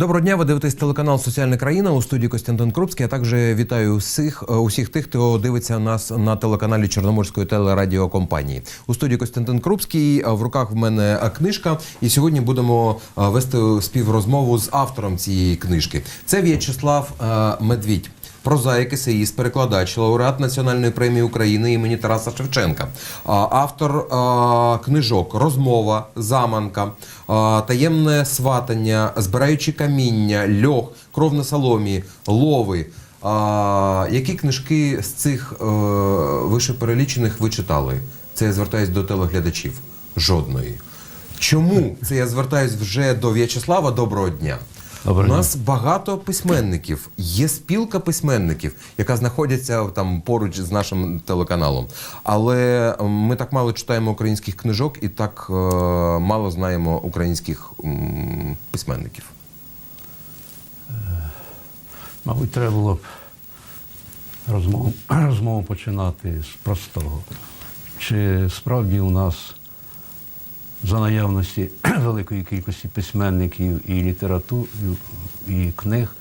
Доброго дня, ви дивитесь телеканал Соціальна країна у студії Костянтин Крупський. Я також вітаю всіх, е, усіх тих, хто дивиться нас на телеканалі Чорноморської телерадіокомпанії. У студії Костянтин Крупський. В руках в мене е, книжка, і сьогодні будемо е, вести співрозмову з автором цієї книжки. Це В'ячеслав е, Медвідь. Прозаїк, есеїст, перекладач, лауреат Національної премії України імені Тараса Шевченка, автор книжок Розмова, Заманка, Таємне сватання, Збираючи каміння, Льох, Кров на соломі, Лови. Які книжки з цих е, вишеперелічених ви читали? Це я звертаюсь до телеглядачів. Жодної. Чому це я звертаюсь вже до В'ячеслава? Доброго дня. У нас багато письменників. Є спілка письменників, яка знаходиться там поруч з нашим телеканалом. Але ми так мало читаємо українських книжок і так е, мало знаємо українських м, письменників. Мабуть, треба було б розмову, розмову починати з простого. Чи справді у нас за наявності великої кількості письменників і літератур, і книг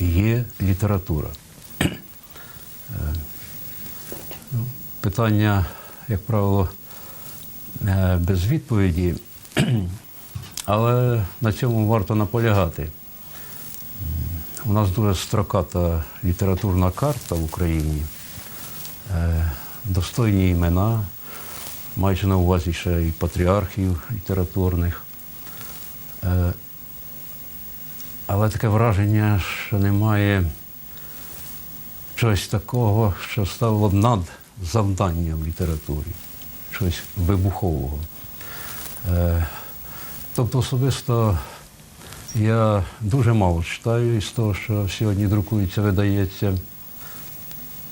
є література? Е, Питання, як правило, е, без відповіді, але на цьому варто наполягати. У нас дуже строката літературна карта в Україні, Е, достойні імена, маючи на увазі ще і патріархів літературних. Е, Але таке враження, що немає чогось такого, що ставило б над завдання в літературі, чогось вибухового. Е, Тобто особисто я дуже мало читаю із того, що сьогодні друкується, видається,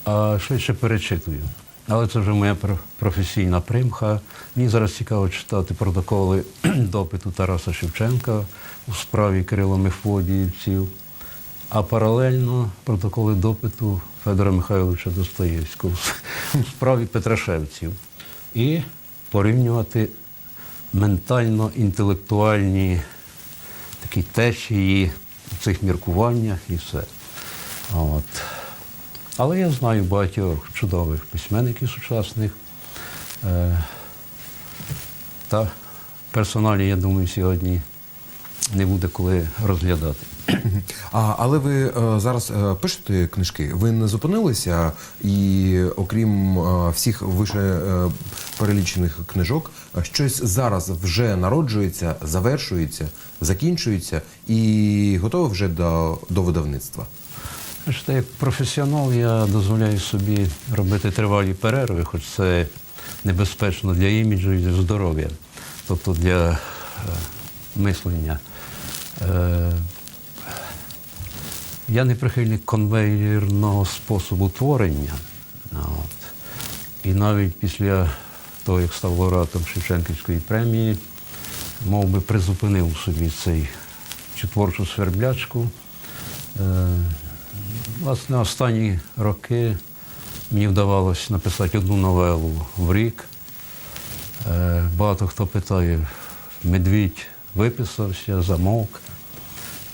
а швидше перечитую. Але це вже моя професійна примха. Мені зараз цікаво читати протоколи допиту Тараса Шевченка у справі Кирило Мефодіївців, а паралельно протоколи допиту Федора Михайловича Достоєвського у справі Петрашевців. І порівнювати ментально-інтелектуальні такі течії в цих міркуваннях і все. От. Але я знаю багатьох чудових письменників сучасних. Е, та персоналі, я думаю, сьогодні не буде коли розглядати. А, але ви е, зараз е, пишете книжки, ви не зупинилися, і окрім е, всіх вище е, перелічених книжок, щось зараз вже народжується, завершується, закінчується і готове вже до, до видавництва. Бачите, як професіонал я дозволяю собі робити тривалі перерви, хоч це небезпечно для іміджу і для здоров'я, тобто для е, мислення. Е, я не прихильник конвейерного способу творення. От. І навіть після того, як став лауреатом Шевченківської премії, мов би призупинив собі цей цю творчу сверблячку. Е, Власне, останні роки мені вдавалося написати одну новелу в рік. Е, Багато хто питає, медвідь виписався, замовк.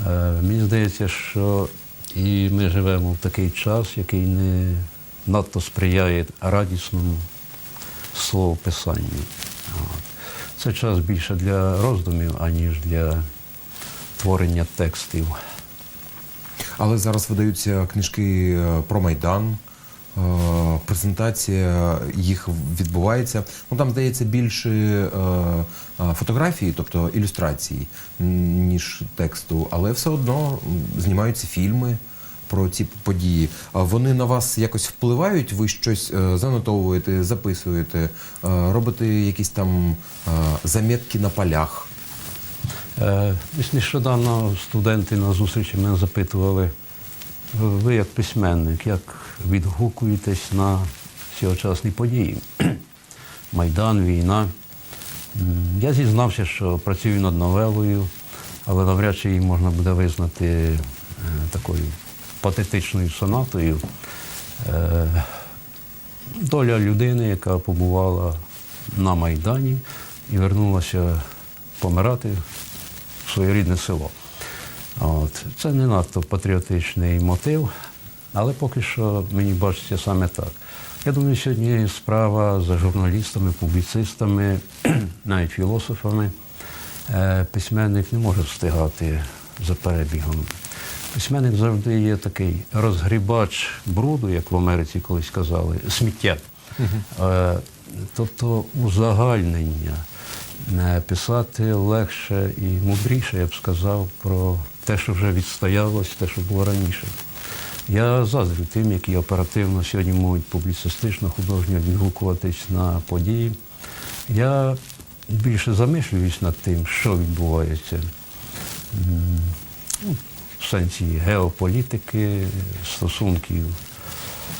Е, Мені здається, що і ми живемо в такий час, який не надто сприяє радісному словописанню. Це час більше для роздумів, аніж для творення текстів. Але зараз видаються книжки е, про Майдан. е, Презентація їх відбувається. Ну там здається більше е, фотографії, тобто ілюстрації, ніж тексту, але все одно знімаються фільми про ці події. Вони на вас якось впливають? Ви щось занотовуєте, записуєте, робите якісь там замітки на полях. Е, Ось нещодавно студенти на зустрічі мене запитували, ви як письменник, як відгукуєтесь на сьогочасні події? Майдан, війна. Я зізнався, що працюю над новелою, але навряд чи її можна буде визнати е, такою патетичною сонатою. Е, Доля людини, яка побувала на Майдані і вернулася помирати своє рідне село. От. Це не надто патріотичний мотив, але поки що мені бачиться саме так. Я думаю, сьогодні справа за журналістами, публіцистами, навіть філософами. Е, Письменник не може встигати за перебігом. Письменник завжди є такий розгрібач бруду, як в Америці колись казали, сміття. Е, Тобто узагальнення. Е, Писати легше і мудріше, я б сказав, про те, що вже відстоялось, те, що було раніше. Я заздрю тим, які оперативно сьогодні можуть публіцистично, художньо відгукуватись на події. Я більше замислююсь над тим, що відбувається ну, в сенсі геополітики, стосунків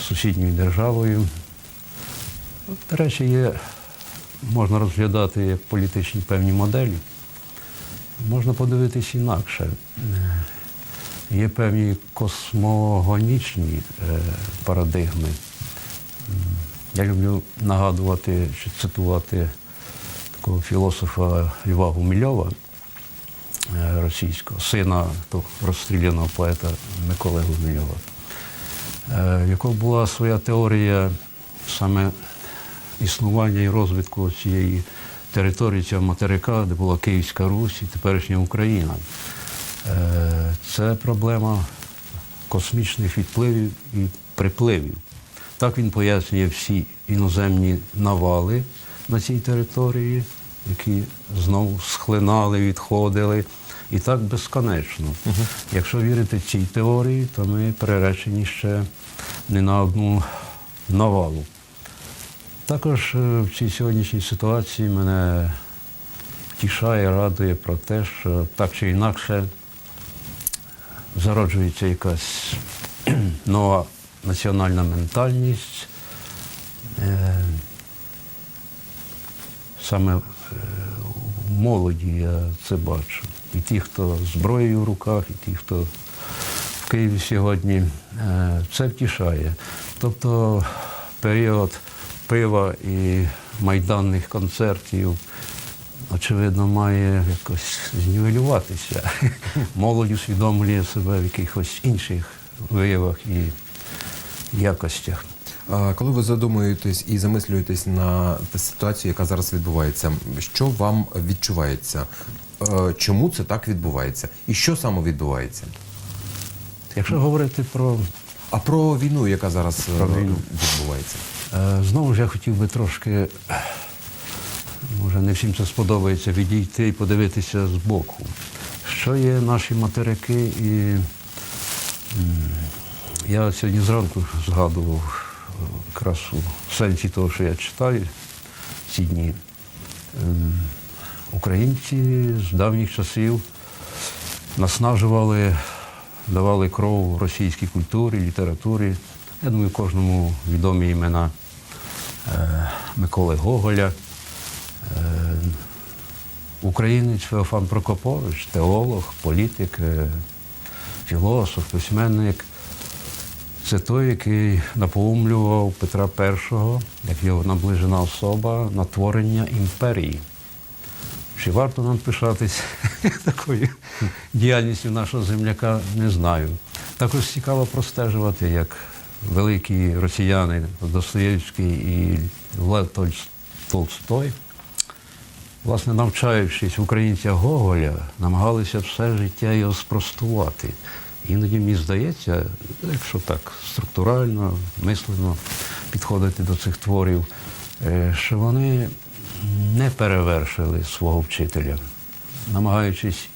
з сусідньою державою. До речі, є, можна розглядати як політичні певні моделі. Можна подивитись інакше. Є певні космогонічні е, парадигми. Я люблю нагадувати чи цитувати такого філософа Льва Гумільова, е, російського, сина того розстріляного поета Миколи Гумільова, е, в якого була своя теорія саме існування і розвитку цієї території, цього материка, де була Київська Русь і теперішня Україна. Е, Це проблема космічних відпливів і припливів. Так він пояснює всі іноземні навали на цій території, які знову схлинали, відходили. І так безконечно. Якщо вірити цій теорії, то ми приречені ще не на одну навалу. Також е, в цій сьогоднішній ситуації мене втішає, радує про те, що так чи інакше зароджується якась нова національна ментальність. Е, Саме е, молоді я це бачу. І ті, хто зброєю в руках, і ті, хто в Києві сьогодні, це втішає. Тобто період пива і майданних концертів, очевидно, має якось знівелюватися. Молодь усвідомлює себе в якихось інших виявах і якостях. Коли ви задумуєтесь і замислюєтесь на ту ситуацію, яка зараз відбувається, що вам відчувається? Е, Чому це так відбувається? І що саме відбувається? Якщо говорити про А про війну, яка зараз е, Про війну. відбувається? Е, Знову ж я хотів би трошки, е, може не всім це сподобається, відійти і подивитися збоку, що є наші материки. І я сьогодні зранку згадував е, якраз у сенсі того, що я читаю ці дні. Ем, Українці з давніх часів наснажували, давали кров російській культурі, літературі. Я думаю, кожному відомі імена е, Миколи Гоголя, е, українець Феофан Прокопович, теолог, політик, е, філософ, письменник. Це той, який напоумлював Петра І, як його наближена особа, на творення імперії. Чи варто нам пишатись такою діяльністю нашого земляка, не знаю. Також цікаво простежувати, як великі росіяни Достоєвський і Толь- Толстой, власне, навчаючись українця Гоголя, намагалися все життя його спростувати. Іноді мені здається, якщо так структурально, мислено підходити до цих творів, е, що вони не перевершили свого вчителя, намагаючись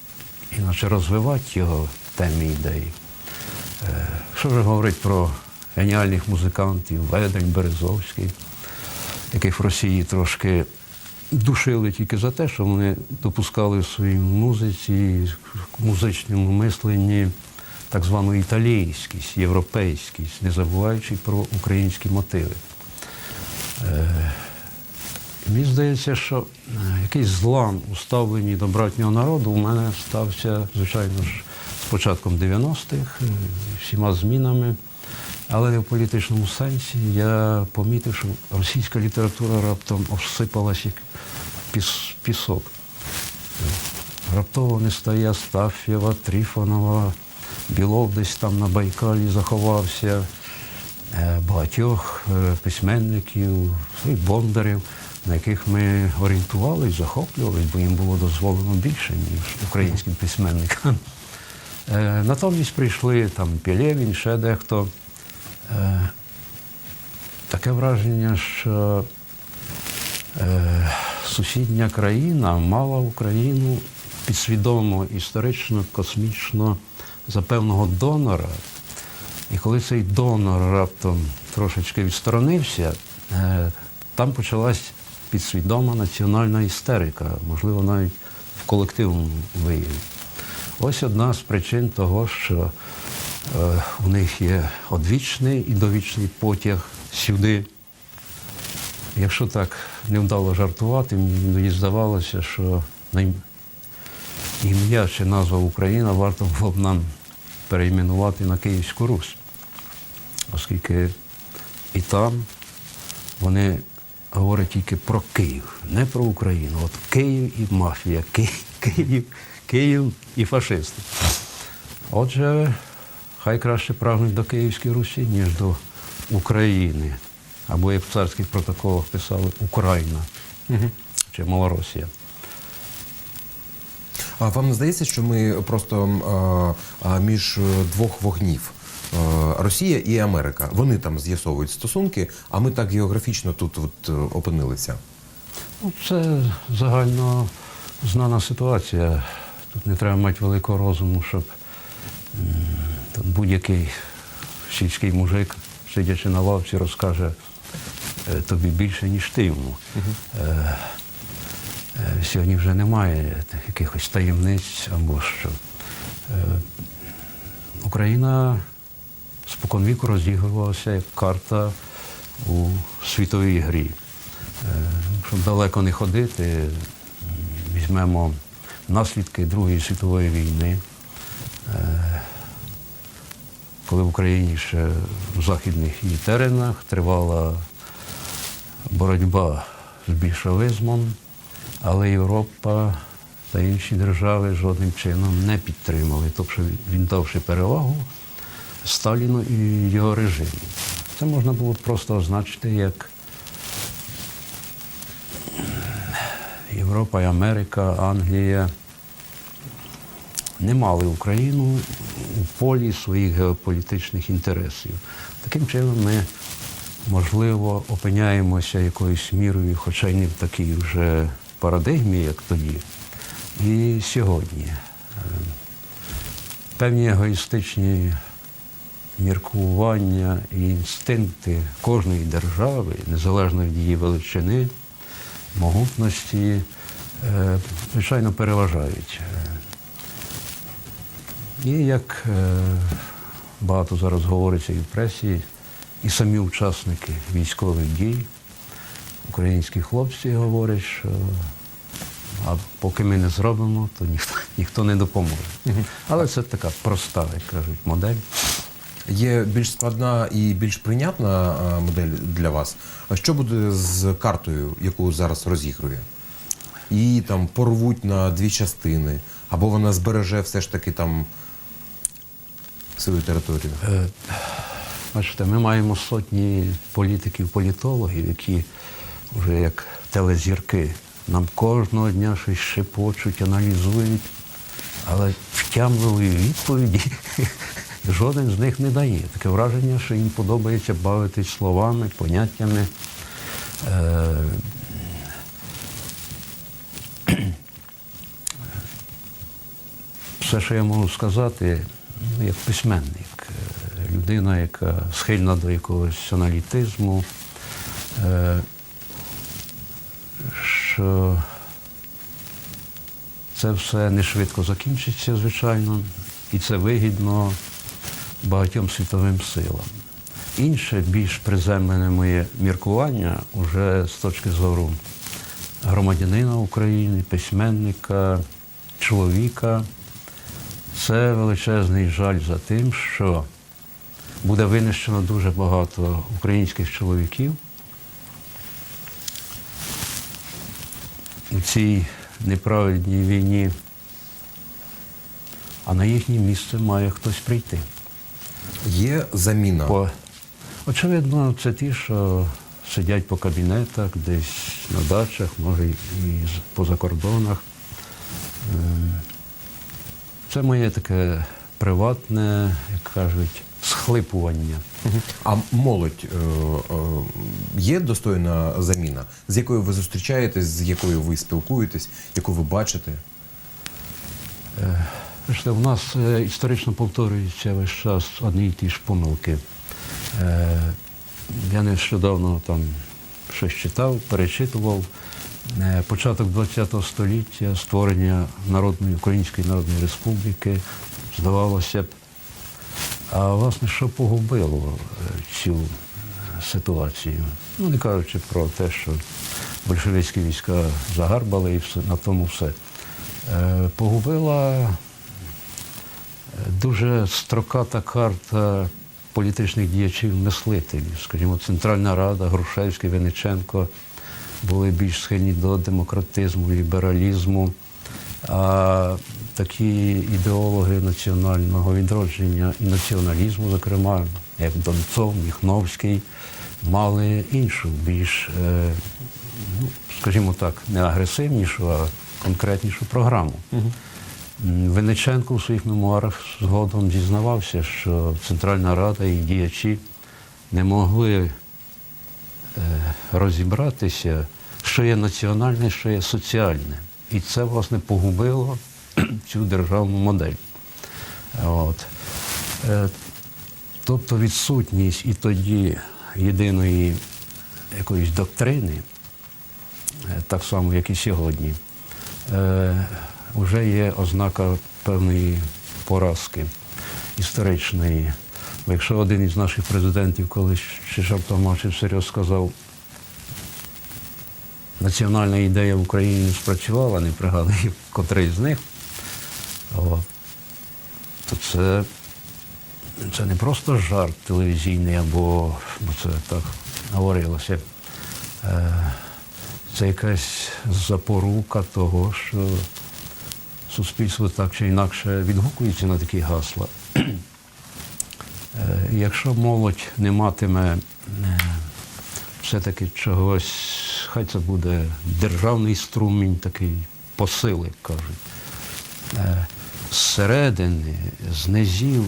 іначе розвивати його темі ідеї. Е, Що вже говорить про геніальних музикантів, Ведень, Березовський, яких в Росії трошки душили тільки за те, що вони допускали в своїй музиці, музичному мисленні так звану італійськість, європейськість, не забуваючи про українські мотиви. Е, Мені здається, що е, якийсь злам у ставленні до братнього народу у мене стався, звичайно ж, з початком 90-х, е, всіма змінами. Але не в політичному сенсі я помітив, що російська література раптом обсипалась як піс- пісок. раптово не стає Астаф'єва, Тріфонова, Білов десь там на Байкалі заховався, е, багатьох е, письменників, і бондарів, на яких ми орієнтувалися, захоплювалися, бо їм було дозволено більше, ніж українським письменникам. Е, Натомість прийшли там Пілєвін, ще дехто. Е, Таке враження, що е, сусідня країна мала Україну підсвідомо, історично, космічно за певного донора. І коли цей донор раптом трошечки відсторонився, е, там почалась підсвідома національна істерика, можливо, навіть в колективному вияві. Ось одна з причин того, що у них є одвічний і довічний потяг сюди. Якщо так невдало жартувати, мені здавалося, що ім'я чи назва Україна варто було б нам перейменувати на Київську Русь, оскільки і там вони говорять тільки про Київ, не про Україну. От Київ і мафія, Київ, Київ, Київ і фашисти. Отже, хай краще прагнуть до Київської Русі, ніж до України. Або як в царських протоколах писали Україна чи Малоросія. А вам не здається, що ми просто а, а, між двох вогнів? Е, Росія і Америка. Вони там з'ясовують стосунки, а ми так географічно тут от, е, опинилися. Ну, це загально знана ситуація. Тут не треба мати великого розуму, щоб будь-який сільський мужик, сидячи на лавці, розкаже е, тобі більше, ніж ти йому. Е, е, Сьогодні вже немає якихось таємниць або що. Україна споконвіку розігрувалася як карта у світовій грі. Щоб далеко не ходити, візьмемо наслідки Другої світової війни, коли в Україні ще в західних її теренах тривала боротьба з більшовизмом, але Європа та інші держави жодним чином не підтримали, тобто він давши перевагу Сталіну і його режиму. Це можна було просто означити як Європа Америка, Англія не мали Україну у полі своїх геополітичних інтересів. Таким чином ми, можливо, опиняємося якоюсь мірою, хоча й не в такій вже парадигмі, як тоді, і сьогодні. Е, Певні егоїстичні міркування і інстинкти кожної держави, незалежно від її величини, могутності, е, звичайно, переважають. І як е, багато зараз говориться і в пресі, і самі учасники військових дій, українські хлопці говорять, що а поки ми не зробимо, то ніхто, ніхто не допоможе. Але це така проста, як кажуть, модель. Є більш складна і більш прийнятна модель для вас. А що буде з картою, яку зараз розігрує? Її там порвуть на дві частини, або вона збереже все ж таки там свою територію. Е, Бачите, ми маємо сотні політиків, політологів, які вже як телезірки нам кожного дня щось шепочуть, аналізують, але втямливої відповіді жоден з них не дає. Таке враження, що їм подобається бавитись словами, поняттями. Е, все, що я можу сказати, ну, як письменник, е, людина, яка схильна до якогось аналітизму, е, що це все не швидко закінчиться, звичайно, і це вигідно багатьом світовим силам. Інше, більш приземлене моє міркування уже з точки зору громадянина України, письменника, чоловіка. Це величезний жаль за тим, що буде винищено дуже багато українських чоловіків у цій неправедній війні а на їхнє місце має хтось прийти. Є заміна. По, очевидно, це ті, що сидять по кабінетах, десь на дачах, може і по закордонах. Ем, Це моє таке приватне, як кажуть, схлипування. А молодь е, е, є достойна заміна, з якою ви зустрічаєтесь, з якою ви спілкуєтесь, яку ви бачите? Бачите, в нас е, історично повторюються весь час одні й ті ж помилки. Е, Я нещодавно там щось читав, перечитував. Е, Початок ХХ століття, створення Народної Української Народної Республіки, здавалося б. А власне, що погубило е, цю ситуацію? Ну, не кажучи про те, що большевицькі війська загарбали і все, на тому все. Е, Погубила дуже строката карта політичних діячів мислителів. Скажімо, Центральна Рада, Грушевський, Вениченко були більш схильні до демократизму, лібералізму. А такі ідеологи національного відродження і націоналізму, зокрема, як Донцов, Міхновський, мали іншу, більш, е, ну, скажімо так, не агресивнішу, а конкретнішу програму. М, Винниченко у своїх мемуарах згодом зізнавався, що Центральна Рада і діячі не могли розібратися, що є національне, що є соціальне. І це, власне, погубило цю державну модель. От. Е, Тобто відсутність і тоді єдиної якоїсь доктрини, е, так само, як і сьогодні, е, вже є ознака певної поразки історичної. Якщо один із наших президентів колись чи жартома, чи всерйоз сказав, національна ідея в Україні не спрацювала, не пригадую, котрий з них, то це, це не просто жарт телевізійний, або бо це так говорилося. Е, Це якась запорука того, що суспільство так чи інакше відгукується на такі гасла. Е, Якщо молодь не матиме е, все-таки чогось, хай це буде державний струмінь, такий посил, як кажуть. Е, Зсередини, з низів,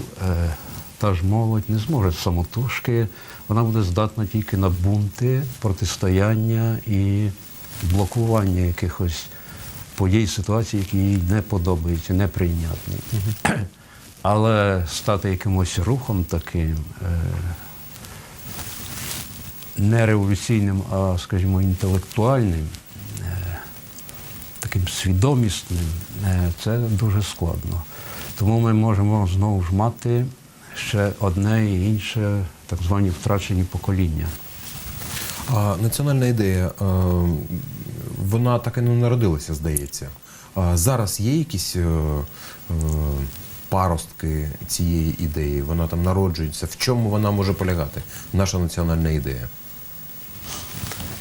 та ж молодь не зможе самотужки, вона буде здатна тільки на бунти, протистояння і блокування якихось подій, ситуацій, які їй не подобаються, неприйнятні. Але стати якимось рухом таким, е, не революційним, а, скажімо, інтелектуальним, е, таким свідомісним, е, це дуже складно. Тому ми можемо знову ж мати ще одне і інше, так звані втрачені покоління. А національна ідея, вона так і не народилася, здається. А зараз є якісь паростки цієї ідеї? Вона там народжується. В чому вона може полягати? Наша національна ідея.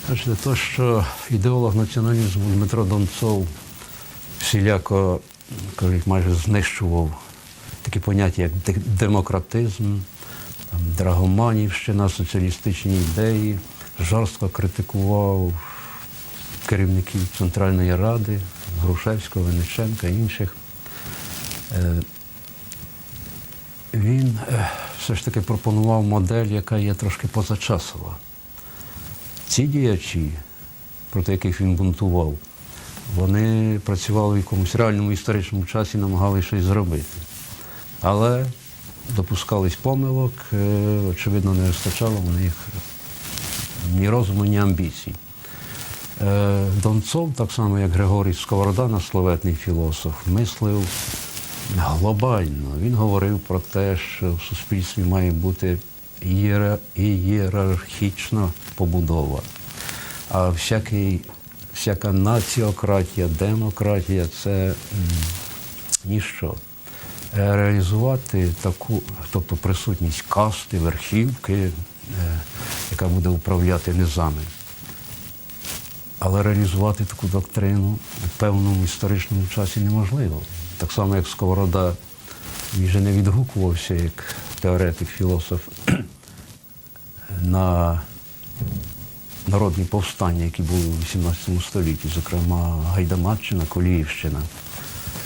Бачите, то, що ідеолог націоналізму Дмитро Донцов всіляко кажуть, майже знищував такі поняття, як демократизм, там, драгоманівщина, соціалістичні ідеї, жорстко критикував керівників Центральної Ради, Грушевського, Винниченка і інших. Він е, все ж таки пропонував модель, яка є трошки позачасова. Ці діячі, проти яких він бунтував, вони працювали в якомусь реальному історичному часі, намагалися щось зробити. Але допускались помилок, е, очевидно, не вистачало в них ні розуму, ні амбіцій. Е, Донцов, так само як Григорій Сковорода, наш славетний філософ, мислив глобально. Він говорив про те, що в суспільстві має бути ієрархічна побудова. А всякий, всяка націократія, демократія це ніщо. Е, Реалізувати таку, тобто присутність касти, верхівки, е, яка буде управляти низами. Але реалізувати таку доктрину в певному історичному часі неможливо. Так само, як Сковорода він же не відгукувався як теоретик, філософ на народні повстання, які були у 18 столітті, зокрема Гайдамаччина, Коліївщина.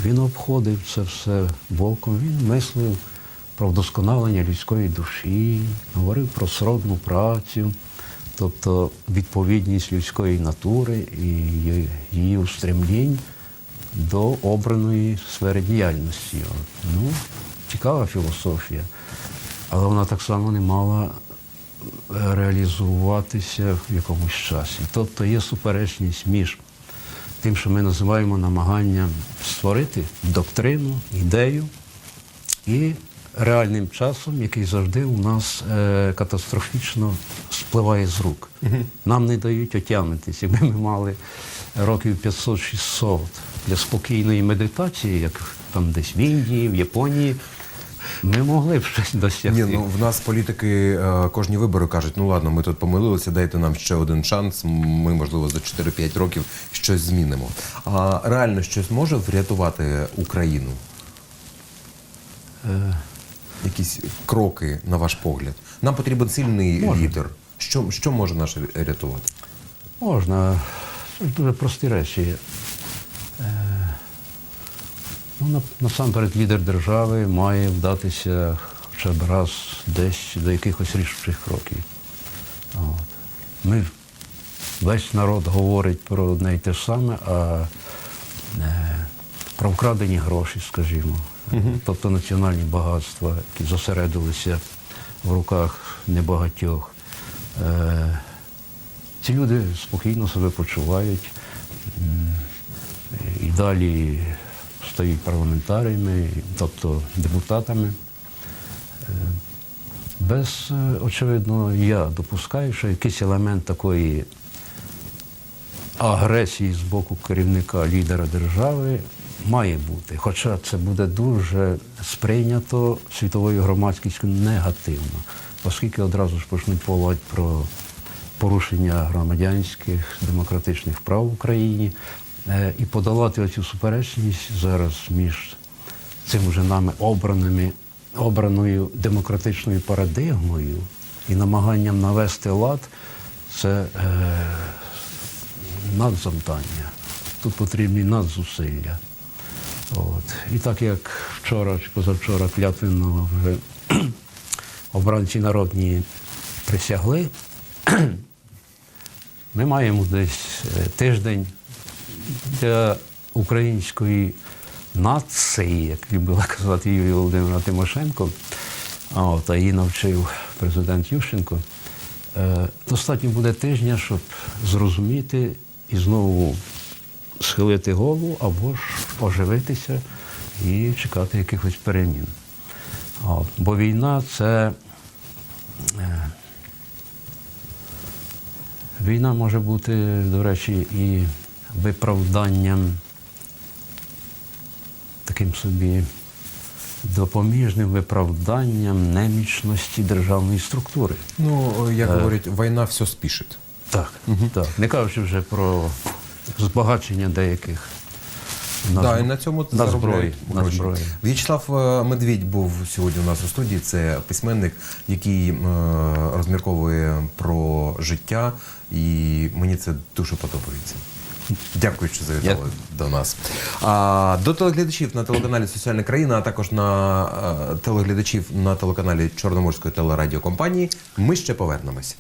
Він обходив це все боком, він мислив про вдосконалення людської душі, говорив про сродну працю, тобто відповідність людської натури і її устремлінь до обраної сфери діяльності. Ну, цікава філософія, але вона так само не мала е, реалізуватися в якомусь часі. Тобто є суперечність між тим, що ми називаємо намаганням створити доктрину, ідею і реальним часом, який завжди у нас е, катастрофічно спливає з рук. Нам не дають отягнутися. Якби ми мали років 500-600 для спокійної медитації, як там десь в Індії, в Японії, ми могли б щось досягти. Ні, ну в нас політики е, кожні вибори кажуть: ну ладно, ми тут помилилися, дайте нам ще один шанс. Ми, можливо, за 4-5 років щось змінимо. А реально щось може врятувати Україну? Е, Якісь кроки, на ваш погляд. Нам потрібен сильний Може. лідер. Що, що може нас рятувати? Можна. Це дуже прості речі. Ну, насамперед, лідер держави має вдатися хоча б раз десь до якихось рішучих кроків. От. Ми, весь народ говорить про одне й те ж саме, а е, про вкрадені гроші, скажімо. Тобто національні багатства, які зосередилися в руках небагатьох. Е, ці люди спокійно себе почувають і далі стають парламентаріями, тобто депутатами. Е, Без, е, очевидно, я допускаю, що якийсь елемент такої агресії з боку керівника лідера держави має бути. Хоча це буде дуже сприйнято світовою громадськістю негативно, оскільки одразу ж почнуть поводити про порушення громадянських демократичних прав в Україні і подолати оцю суперечність зараз між цим уже нами обраними, обраною демократичною парадигмою і намаганням навести лад це е, надзавдання. Тут потрібні надзусилля. От. І так як вчора чи позавчора клятвенно вже обранці народні присягли, ми маємо десь е, тиждень для української нації, як любила казати Юлія Володимирівна Тимошенко, а її навчив президент Ющенко. Е, Достатньо буде тижня, щоб зрозуміти і знову схилити голову або ж оживитися і чекати якихось перемін. Бо війна це. е, Війна може бути, до речі, і виправданням таким собі допоміжним виправданням немічності державної структури. Ну, як Е. говорять, війна все спішить. Так, так. Не кажучи вже про збагачення деяких на, Да, і на цьому на зброї. На зброї. В'ячеслав е, Медвідь був сьогодні у нас у студії. Це письменник, який е, розмірковує про життя, і мені це дуже подобається. Дякую, що завітали Дякую. до нас. А, до телеглядачів на телеканалі Соціальна країна, а також на а, телеглядачів на телеканалі Чорноморської телерадіокомпанії. Ми ще повернемось.